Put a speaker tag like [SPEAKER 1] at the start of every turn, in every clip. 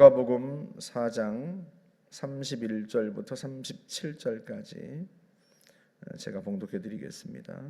[SPEAKER 1] 누가복음 4장 31절부터 37절까지 제가 봉독해 드리겠습니다.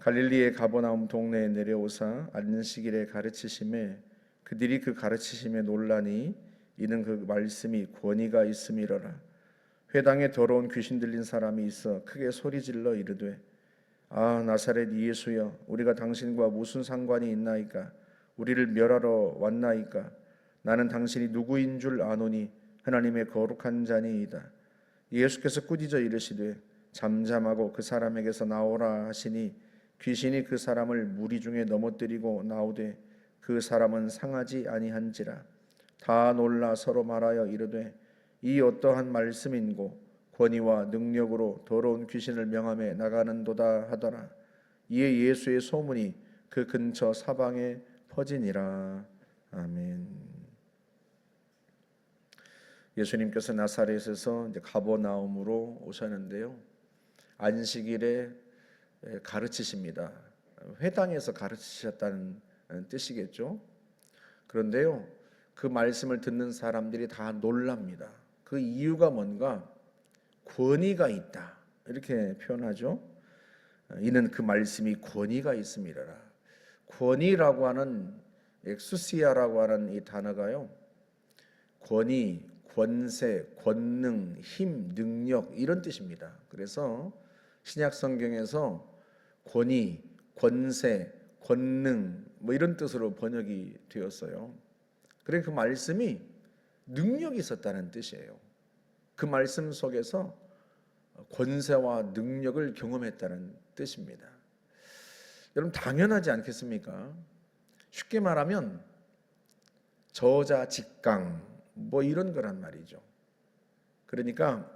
[SPEAKER 1] 갈릴리의 가버나움 동네에 내려오사 안식일에 가르치심에 그들이 그 가르치심에 논란이 이는 그 말씀이 권위가 있음이로라. 회당에 더러운 귀신 들린 사람이 있어 크게 소리 질러 이르되 아 나사렛 예수여 우리가 당신과 무슨 상관이 있나이까? 우리를 멸하러 왔나이까 나는 당신이 누구인 줄 아노니 하나님의 거룩한 자니이다. 예수께서 꾸짖어 이르시되 잠잠하고 그 사람에게서 나오라 하시니 귀신이 그 사람을 무리 중에 넘어뜨리고 나오되 그 사람은 상하지 아니한지라. 다 놀라 서로 말하여 이르되 이 어떠한 말씀인고 권위와 능력으로 더러운 귀신을 명함에 나가는도다 하더라. 이에 예수의 소문이 그 근처 사방에 퍼지니라. 아멘. 예수님께서 나사렛에서 이제 가버나움으로 오셨는데요. 안식일에 가르치십니다. 회당에서 가르치셨다는 뜻이겠죠. 그런데요, 그 말씀을 듣는 사람들이 다 놀랍니다. 그 이유가 뭔가 권위가 있다 이렇게 표현하죠. 이는 그 말씀이 권위가 있음이라. 권위라고 하는 엑수시아라고 하는 이 단어가요. 권위, 권세, 권능, 힘, 능력 이런 뜻입니다. 그래서 신약 성경에서 권위, 권세, 권능 뭐 이런 뜻으로 번역이 되었어요. 그래 그 말씀이 능력이 있었다는 뜻이에요. 그 말씀 속에서 권세와 능력을 경험했다는 뜻입니다. 여러분 당연하지 않겠습니까? 쉽게 말하면 저자 직강 뭐 이런 거란 말이죠. 그러니까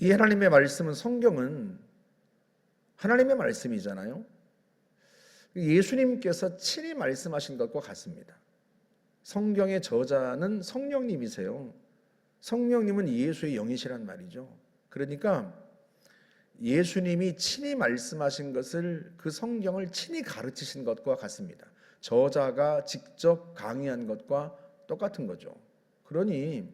[SPEAKER 1] 이 하나님의 말씀은 성경은 하나님의 말씀이잖아요. 예수님께서 친히 말씀하신 것과 같습니다. 성경의 저자는 성령님이세요. 성령님은 예수의 영이시란 말이죠. 그러니까 예수님이 친히 말씀하신 것을 그 성경을 친히 가르치신 것과 같습니다. 저자가 직접 강의한 것과 똑같은 거죠. 그러니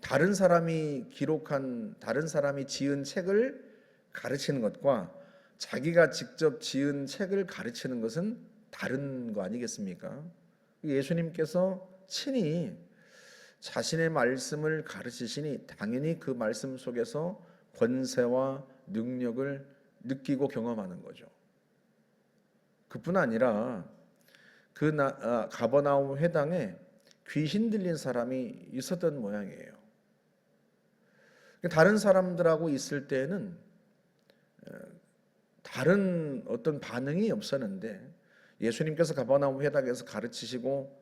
[SPEAKER 1] 다른 사람이 기록한 다른 사람이 지은 책을 가르치는 것과 자기가 직접 지은 책을 가르치는 것은 다른 거 아니겠습니까? 예수님께서 친히 자신의 말씀을 가르치시니 당연히 그 말씀 속에서 권세와 능력을 느끼고 경험하는 거죠. 그뿐 아니라 그 나, 아, 가버나움 회당에 귀신 들린 사람이 있었던 모양이에요. 다른 사람들하고 있을 때는 다른 어떤 반응이 없었는데 예수님께서 가버나움 회당에서 가르치시고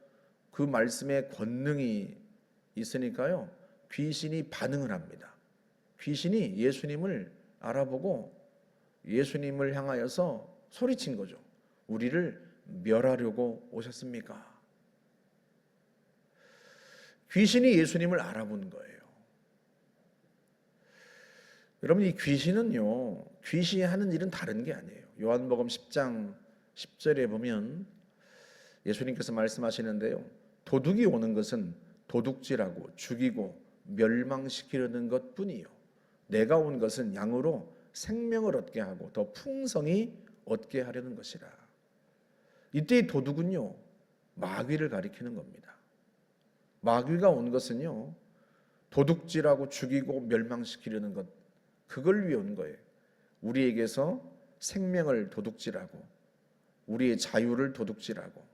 [SPEAKER 1] 그 말씀에 권능이 있으니까요 귀신이 반응을 합니다. 귀신이 예수님을 알아보고 예수님을 향하여서 소리친 거죠. 우리를 멸하려고 오셨습니까? 귀신이 예수님을 알아본 거예요. 여러분 이 귀신은요. 귀신이 하는 일은 다른 게 아니에요. 요한복음 10장 10절에 보면 예수님께서 말씀하시는데요. 도둑이 오는 것은 도둑질하고 죽이고 멸망시키려는 것뿐이요. 내가 온 것은 양으로 생명을 얻게 하고 더 풍성히 얻게 하려는 것이라. 이때 도둑은요. 마귀를 가리키는 겁니다. 마귀가 온 것은요. 도둑질하고 죽이고 멸망시키려는 것 그걸 위해 온 거예요. 우리에게서 생명을 도둑질하고 우리의 자유를 도둑질하고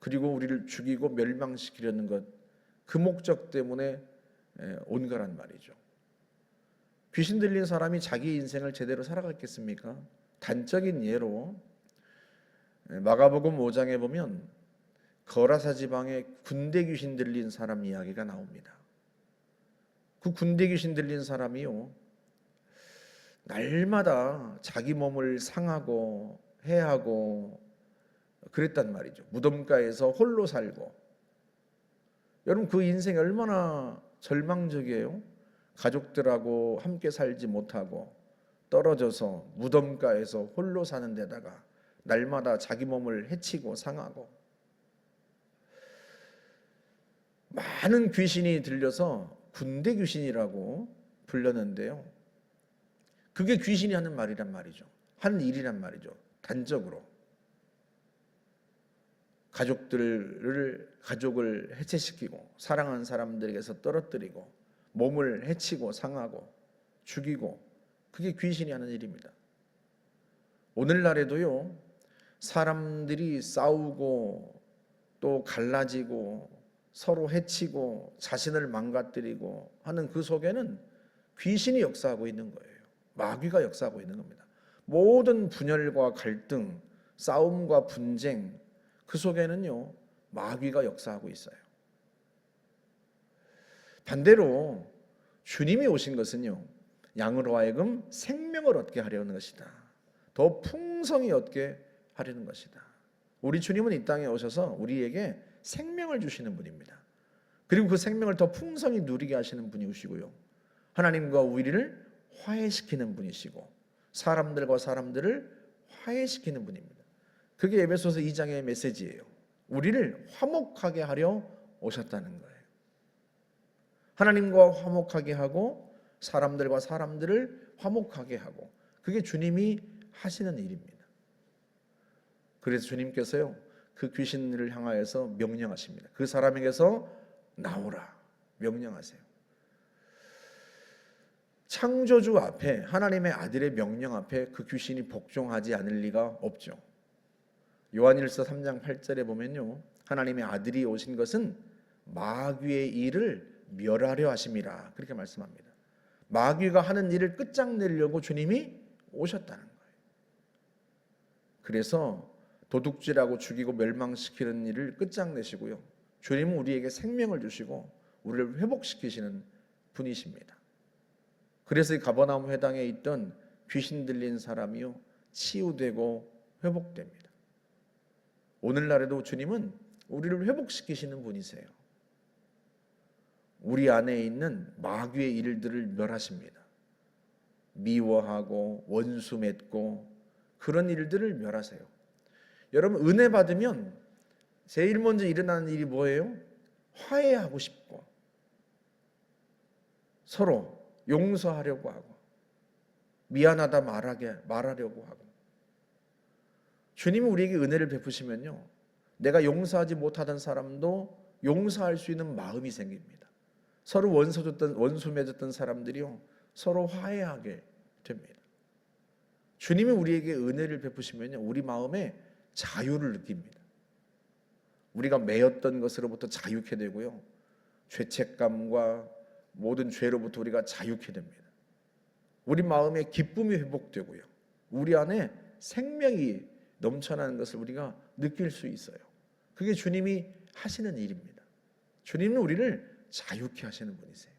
[SPEAKER 1] 그리고 우리를 죽이고 멸망시키려는 것 그 목적 때문에 온 거란 말이죠. 귀신 들린 사람이 자기 인생을 제대로 살아갔겠습니까? 단적인 예로 마가복음 5장에 보면 거라사 지방에 군대 귀신 들린 사람 이야기가 나옵니다. 그 군대 귀신 들린 사람이요. 날마다 자기 몸을 상하고 해하고 그랬단 말이죠. 무덤가에서 홀로 살고. 여러분 그 인생이 얼마나 절망적이에요. 가족들하고 함께 살지 못하고 떨어져서 무덤가에서 홀로 사는 데다가 날마다 자기 몸을 해치고 상하고 많은 귀신이 들려서 군대 귀신이라고 불렸는데요. 그게 귀신이 하는 말이란 말이죠. 하는 일이란 말이죠. 단적으로 가족들을 가족을 해체시키고 사랑하는 사람들에게서 떨어뜨리고 몸을 해치고 상하고 죽이고 그게 귀신이 하는 일입니다. 오늘날에도요 사람들이 싸우고 또 갈라지고 서로 해치고 자신을 망가뜨리고 하는 그 속에는 귀신이 역사하고 있는 거예요. 마귀가 역사하고 있는 겁니다. 모든 분열과 갈등, 싸움과 분쟁 그 속에는요 마귀가 역사하고 있어요. 반대로 주님이 오신 것은요 양으로 하여금 생명을 얻게 하려는 것이다. 더 풍성히 얻게 하려는 것이다. 우리 주님은 이 땅에 오셔서 우리에게 생명을 주시는 분입니다. 그리고 그 생명을 더 풍성히 누리게 하시는 분이시고요. 하나님과 우리를 화해시키는 분이시고 사람들과 사람들을 화해시키는 분입니다. 그게 에베소서 2장의 메시지예요. 우리를 화목하게 하려 오셨다는 거예요. 하나님과 화목하게 하고 사람들과 사람들을 화목하게 하고 그게 주님이 하시는 일입니다. 그래서 주님께서요 그 귀신을 향하여서 명령하십니다. 그 사람에게서 나오라 명령하세요. 창조주 앞에 하나님의 아들의 명령 앞에 그 귀신이 복종하지 않을 리가 없죠. 요한일서 3장 8절에 보면요. 하나님의 아들이 오신 것은 마귀의 일을 멸하려 하심이라. 그렇게 말씀합니다. 마귀가 하는 일을 끝장내려고 주님이 오셨다는 거예요. 그래서 도둑질하고 죽이고 멸망시키는 일을 끝장내시고요. 주님은 우리에게 생명을 주시고 우리를 회복시키시는 분이십니다. 그래서 이 가버나움 회당에 있던 귀신 들린 사람이요 치유되고 회복됩니다. 오늘날에도 주님은 우리를 회복시키시는 분이세요. 우리 안에 있는 마귀의 일들을 멸하십니다. 미워하고 원수 맺고 그런 일들을 멸하세요. 여러분 은혜 받으면 제일 먼저 일어나는 일이 뭐예요? 화해하고 싶고 서로 용서하려고 하고 미안하다 말하게 말하려고 하고 주님이 우리에게 은혜를 베푸시면요 내가 용서하지 못하던 사람도 용서할 수 있는 마음이 생깁니다. 서로 원수 줬던 원수 맺었던 사람들이요 서로 화해하게 됩니다. 주님이 우리에게 은혜를 베푸시면요 우리 마음에 자유를 느낍니다. 우리가 매였던 것으로부터 자유케 되고요 죄책감과 모든 죄로부터 우리가 자유케 됩니다. 우리 마음에 기쁨이 회복되고요. 우리 안에 생명이 넘쳐나는 것을 우리가 느낄 수 있어요. 그게 주님이 하시는 일입니다. 주님은 우리를 자유케 하시는 분이세요.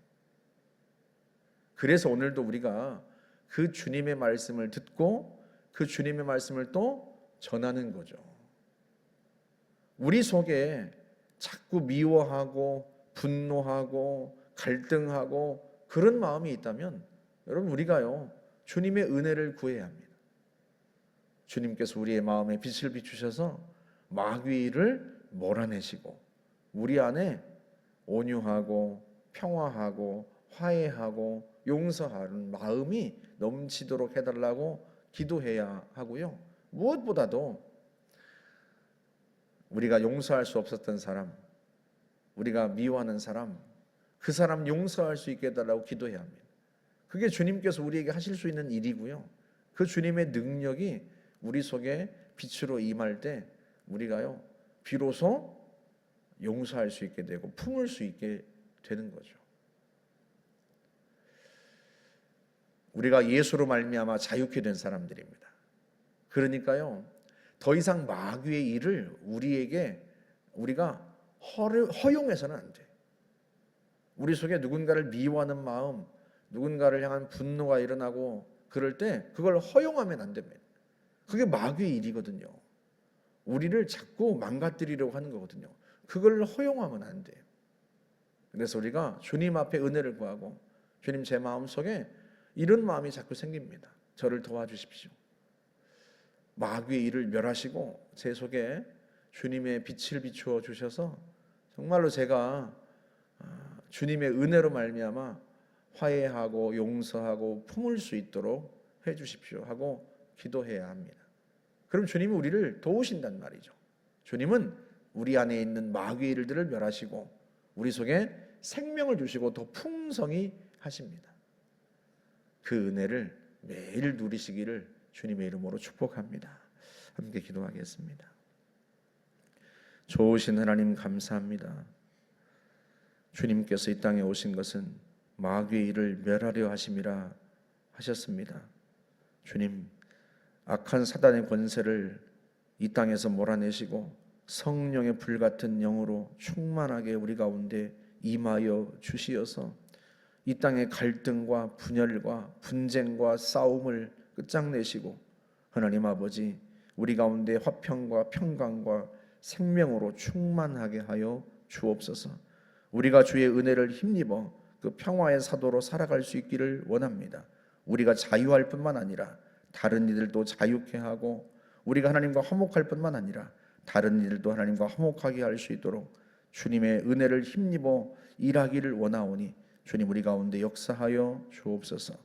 [SPEAKER 1] 그래서 오늘도 우리가 그 주님의 말씀을 듣고 그 주님의 말씀을 또 전하는 거죠. 우리 속에 자꾸 미워하고 분노하고 갈등하고 그런 마음이 있다면 여러분 우리가요 주님의 은혜를 구해야 합니다. 주님께서 우리의 마음에 빛을 비추셔서 마귀를 몰아내시고 우리 안에 온유하고 평화하고 화해하고 용서하는 마음이 넘치도록 해달라고 기도해야 하고요. 무엇보다도 우리가 용서할 수 없었던 사람, 우리가 미워하는 사람, 그 사람 용서할 수 있게 해달라고 기도해야 합니다. 그게 주님께서 우리에게 하실 수 있는 일이고요. 그 주님의 능력이 우리 속에 빛으로 임할 때 우리가요 비로소 용서할 수 있게 되고 품을 수 있게 되는 거죠. 우리가 예수로 말미암아 자유케 된 사람들입니다. 그러니까요 더 이상 마귀의 일을 우리에게 우리가 허용해서는 안 돼. 우리 속에 누군가를 미워하는 마음, 누군가를 향한 분노가 일어나고 그럴 때 그걸 허용하면 안 됩니다. 그게 마귀의 일이거든요. 우리를 자꾸 망가뜨리려고 하는 거거든요. 그걸 허용하면 안 돼요. 그래서 우리가 주님 앞에 은혜를 구하고 주님 제 마음 속에 이런 마음이 자꾸 생깁니다. 저를 도와주십시오. 마귀의 일을 멸하시고 제 속에 주님의 빛을 비추어 주셔서 정말로 제가 아, 주님의 은혜로 말미암아 화해하고 용서하고 품을 수 있도록 해 주십시오 하고 기도해야 합니다. 그럼 주님이 우리를 도우신단 말이죠. 주님은 우리 안에 있는 마귀의 일들을 멸하시고 우리 속에 생명을 주시고 더 풍성히 하십니다. 그 은혜를 매일 누리시기를 주님의 이름으로 축복합니다. 함께 기도하겠습니다. 좋으신 하나님 감사합니다. 주님께서 이 땅에 오신 것은 마귀의 일을 멸하려 하심이라 하셨습니다. 주님, 악한 사단의 권세를 이 땅에서 몰아내시고 성령의 불 같은 영으로 충만하게 우리 가운데 임하여 주시어서 이 땅의 갈등과 분열과 분쟁과 싸움을 끝장내시고 하나님 아버지 우리 가운데 화평과 평강과 생명으로 충만하게 하여 주옵소서. 우리가 주의 은혜를 힘입어 그 평화의 사도로 살아갈 수 있기를 원합니다. 우리가 자유할 뿐만 아니라 다른 이들도 자유케 하고 우리가 하나님과 화목할 뿐만 아니라 다른 이들도 하나님과 화목하게 할 수 있도록 주님의 은혜를 힘입어 일하기를 원하오니 주님 우리 가운데 역사하여 주옵소서.